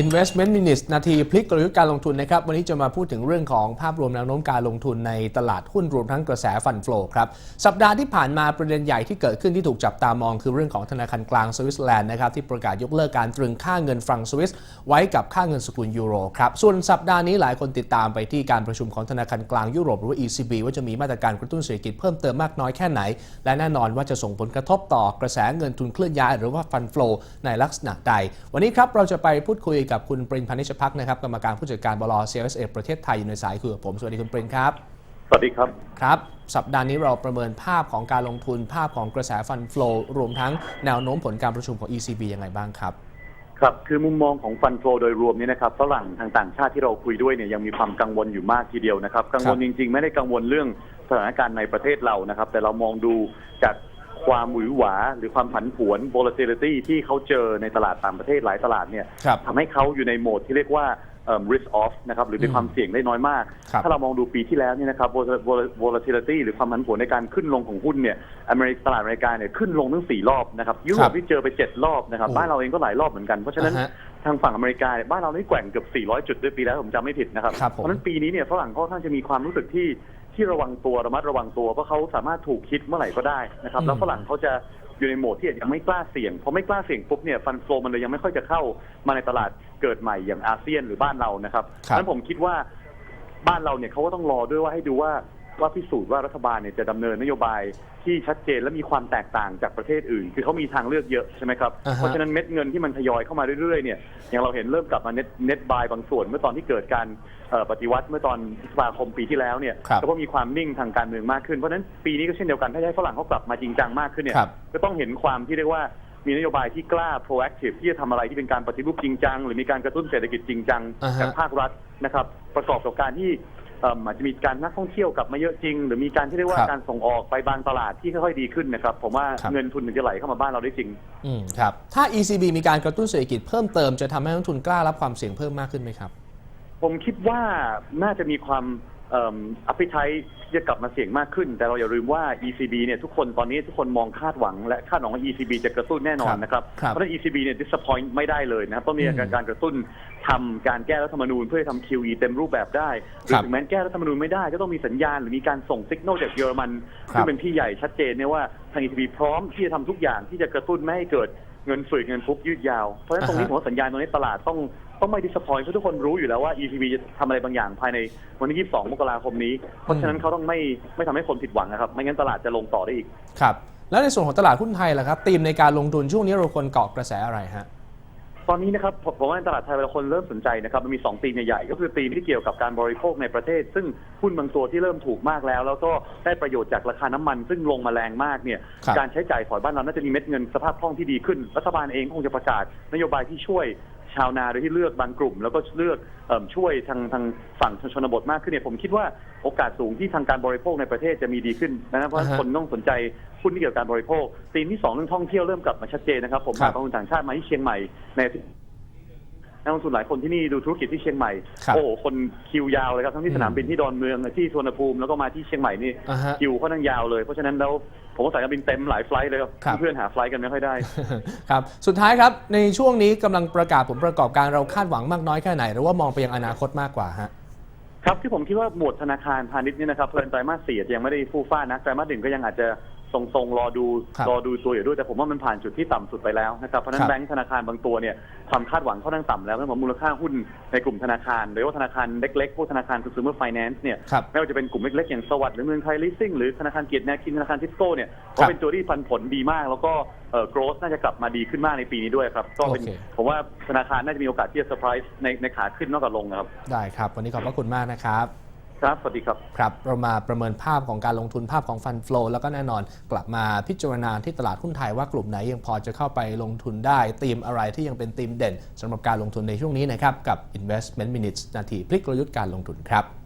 Investment Minutes นาทีพลิกกลยุทธ์การลงทุนนะครับ วันนี้จะมาพูดถึงเรื่องของภาพรวมแนวโน้มการลงทุนในตลาดหุ้นรวมทั้งกระแสฟันโฟลครับ สัปดาห์ที่ผ่านมาประเด็นใหญ่ที่เกิดขึ้นที่ถูกจับตามองคือเรื่องของธนาคารกลางสวิตเซอร์แลนด์นะครับที่ประกาศยกเลิกการตรึงค่าเงินฟรังสวิสไว้กับค่าเงินสกุลยูโรครับ ส่วนสัปดาห์นี้หลายคนติดตามไปที่การประชุมของธนาคารกลางยุโรปหรือว่า ECB ว่าจะมีมาตรการกระตุ้นเศรษฐกิจเพิ่มเติมมากน้อยแค่ไหน และแน่นอนว่าจะส่งผลกระทบต่อกระแสเงินทุนเคลื่อนย้าย หรือว่าฟันโฟลในลักษณะใด วันนี้ครับเราจะไปพูดคุยกับคุณปรินพานิชพักนะครับกรรมการผู้จัดการบล CLSA ประเทศไทยอยู่ในสายคุยกับผมสวัสดีคุณปรินครับสวัสดีครับครับ สัปดาห์นี้เราประเมินภาพของการลงทุนภาพของกระแสฟันโฟลรวมทั้งแนวโน้มผลการประชุมของ ECB ยังไงบ้างครับครับคือมุมมองของฟันโฟโดยรวมเนี่ยนะครับฝรั่งทางต่างชาติที่เราคุยด้วยเนี่ยยังมีความกังวลอยู่มากทีเดียวนะครับ กังวลจริง ๆ ไม่ได้กังวลเรื่องสถานการณ์ในประเทศเรานะครับ แต่เรามองดูจาก ความหวือหวา หรือความผันผวน volatility ที่เขาเจอในตลาดต่างประเทศหลายตลาดเนี่ยครับ ทำให้เขาอยู่ในโหมดที่เรียกว่าเอิ่ม risk off นะครับหรือเป็นอืมความเสี่ยงได้น้อยมาก ครับถ้าเรามองดูปีที่แล้วเนี่ยนะครับ vol- vol- volatility หรือความผันผวนในการขึ้นลงของหุ้นเนี่ยอเมริกตลาดอเมริกาเนี่ยขึ้นลงทั้งสี่รอบนะครับยุโรครัปบที่เจอไปเจ็ดรอบนะครับโอ้บ้านเราเองก็หลายรอบเหมือนกันเพราะฉะนั้นอ่าฮะทางฝั่งอเมริกาเนี่ยบ้านเรานี่แกว่งเกือบ400 จุดด้วยปีแล้วผมจำไม่ผิดนะครับ ครับผม เพราะฉะนั้นปีนี้เนี่ยฝรั่งค่อนข้างจะมีความรู้สึกที่ ที่ระวังตัวระมัดระวังตัวเพราะเขาสามารถถูกคิดเมื่อไหร่ก็ได้นะครับอืมแล้วฝรั่งเขาจะอยู่ในโหมดที่ยังไม่กล้าเสี่ยงพอไม่กล้าเสี่ยงปุ๊บเนี่ยฟันโฟมันเลยยังไม่ค่อยจะเข้ามาในตลาดเกิดใหม่อย่างอาเซียนหรือบ้านเรานะครับเพครัราะบฉะนั้นผมคิดว่าบ้านเราเนี่ยเขาก็ต้องรอด้วยว่าให้ดูว่า ว่าพิสูจน์ว่ารัฐบาลเนี่ยจะดำเนินนโยบายที่ชัดเจนและมีความแตกต่างจากประเทศอื่น คือเขามีทางเลือกเยอะใช่ไหมครับอ่าฮะเพราะฉะนั้นเม็ดเงินที่มันทยอยเข้ามาเรื่อยๆเนี่ยอย่างเราเห็นเริ่มกลับมาเน็ตเน็ตบายบางส่วน เมื่อตอนที่เกิดการเอ่อปฏิวัติเมื่อตอนพฤษภาคมปีที่แล้วเนี่ยครับแล้วก็มีความนิ่งทางการเมืองมากขึ้นเพราะฉะนั้นปีนี้ก็เช่นเดียวกันถ้าจะให้ฝรั่งเขากลับมาจริงจังมากขึ้นเนี่ยครับก็ต้องเห็นความที่เรียกว่ามีนโยบายที่กล้า proactive ที่จะทำอะไรที่เป็นการปฏิรูปจริงจัง หรือมีการกระตุ้นเศรษฐกิจจริงจังอ่าฮะจากภาครัฐนะครับ ประกอบกับการที่เอิ่มอาจจะมีการนักท่องเที่ยวกลับมาเยอะจริง หรือมีการที่เรียกว่าครับการส่งออกไปบางตลาดที่ค่อยๆดีขึ้นนะครับ ผมว่าครับเงินทุนถึงจะไหลเข้ามาบ้านเราได้จริงอืมครับถ้า ECB มีการกระตุ้นเศรษฐกิจเพิ่มเติมจะทำให้นักลงทุนกล้ารับความเสี่ยงเพิ่มมากขึ้นไหมครับ ผมคิดว่าน่าจะมีความเอ่ออภิชัยที่จะกลับมาเสี่ยงมากขึ้น แต่เราอย่าลืมว่า ECB เนี่ยทุกคนตอนนี้ทุกคนมองคาดหวัง และคาดหวังว่า ECB จะกระตุ้นแน่นอนนะครับครับเพราะฉะนั้น ECB เนี่ย disappoint ไม่ได้เลยนะครับต้องมีอืมการการกระตุ้นทำการแก้รัฐธรรมนูญเพื่อให้ทำ QE เต็มรูปแบบได้หรืคอรับถึงแม้แก้รัฐธรรมนูญไม่ได้ก็ต้องมีสัญญาณหรือมีการส่งสัญญาณจากเยอรมันครับซึ่งเป็นพี่ใหญ่ชัดเจนเนี่ยว่าทาง ECB พร้อมที่จะทำทุกอย่างที่จะกระตุ้นไม่ให้เกิด เงินฝืดเงินฟุบยืดยาว เพราะฉะนั้นตรงนี้อ่าผฮะมว่าสัญญาณตรงนี้ตลาดต้องต้องไม่ disappoint เพราะทุกคนรู้อยู่แล้วว่า ECB จะทำอะไรบางอย่างภายในวันที่ 22 มกราคมนี้ เพราะฉะนั้นเขาต้องไม่ไม่ทำให้คนผิดหวังนะครับ ไม่งั้นตลาดจะลงต่อได้อีก ครับ แล้วในส่วนของตลาดหุ้นไทยล่ะครับธีมในการลงทุนช่วงนี้เราควรเกาะกระแสอะไรฮะ ตอนนี้นะครับผมผมว่าตลาดไทยเราคนเริ่มสนใจนะครับมันมีสองธีมใหญ่ๆก็คือธีมที่เกี่ยวกับการบริโภคในประเทศ ซึ่งหุ้นบางตัวที่เริ่มถูกมากแล้ว แล้วก็ได้ประโยชน์จากราคาน้ำมัน ซึ่งลงมาแรงมากเนี่ยครับการใช้จ่ายฝอยบ้านเราน่าจะมีเม็ดเงินสภาพคล่องที่ดีขึ้น รัฐบาลเองก็คงจะประกาศนโยบายที่ช่วย ชาวนาโดยที่เลือกบางกลุ่ม แล้วก็เลือกเอิ่มช่วยทางทางฝั่งชนบทมากขึ้นเนี่ยผมคิดว่าโอกาสสูงที่ทางการบริโภคในประเทศจะมีดีขึ้นนะครับเพราะฉะนั้นอ่าฮะคนต้องสนใจหุ้นที่เกี่ยวกับการบริโภคธีมที่สองเรื่องท่องเที่ยวเริ่มกลับมาชัดเจนนะครับ ผมครัพาบกองทุนต่างชาติมาที่เชียงใหม่ใน นักลงทุนหลายคนที่นี่ดูธุรกิจที่เชียงใหม่ ครับโอ้โหคนคิวยาวเลยครับทั้งที่อืมสนามบินที่ดอนเมืองที่สุวรรณภูมิแล้วก็มาที่เชียงใหม่นี่อ่าฮะคิวค่อนข้างยาวเลยเพราะฉะนั้นแล้วผมว่าสายการบินเต็มหลายไฟลท์เลยครับครับ เพื่อนหาไฟลท์กันไม่ค่อยได้ ครับ สุดท้ายครับ ในช่วงนี้กำลังประกาศผลประกอบการเราคาดหวังมากน้อยแค่ไหน หรือว่ามองไปยังอนาคตมากกว่าฮะ ครับที่ผมคิดว่าหมวดธนาคารพาณิชย์เนี่ยนะครับเพลินไตรมาสสี่อาจจะยังไม่ได้ฟู่ฟ้านะไตรมาสหนึ่งก็ยังอาจจะ ทรงๆรอดูครับรอดูตัวอยู่ด้วยแต่ผมว่ามันผ่านจุดที่ต่ำสุดไปแล้วนะครับเพราะฉะนั้ครันบ แบงก์ธนาคารบางตัวเนี่ยความคาดหวังค่อนข้างต่ำแล้วเรื่องของมูลค่าหุ้นในกลุ่มธนาคารโดยเฉพาะธนาคารเล็กๆพวกธนาคาร consumer finance เนี่ย ครับ ไม่ว่าจะเป็นกลุ่มเล็กๆ อย่างสวัสด์หรือเมืองไทยลิสซิ่งหรือธนาคารเกียรตินาคินธนาคารทิสโก้เนี่ยครัก็บเป็นตัวที่ปันผลดีมาก แล้วก็เอ่อ growth น่าจะกลับมาดีขึ้นมากในปีนี้ด้วยครับ ก็เป็นโอเค ผมว่าธนาคารน่าจะมีโอกาสที่จะเซอร์ไพรส์ในในขาขึ้นนอกจากลงนะครับ ได้ครับ วันนี้ขอบพระคุณมากนะครับ ครับ สวัสดีครับ ครับ เรามาประเมินภาพของการลงทุนภาพของฟันฟลอแล้วก็แน่นอนกลับมาพิจารณาที่ตลาดหุ้นไทยว่ากลุ่มไหนยังพอจะเข้าไปลงทุนได้ธีมอะไรที่ยังเป็นธีมเด่นสำหรับการลงทุนในช่วงนี้นะครับกับ Investment Minutes นาทีพลิกกลยุทธ์การลงทุนครับ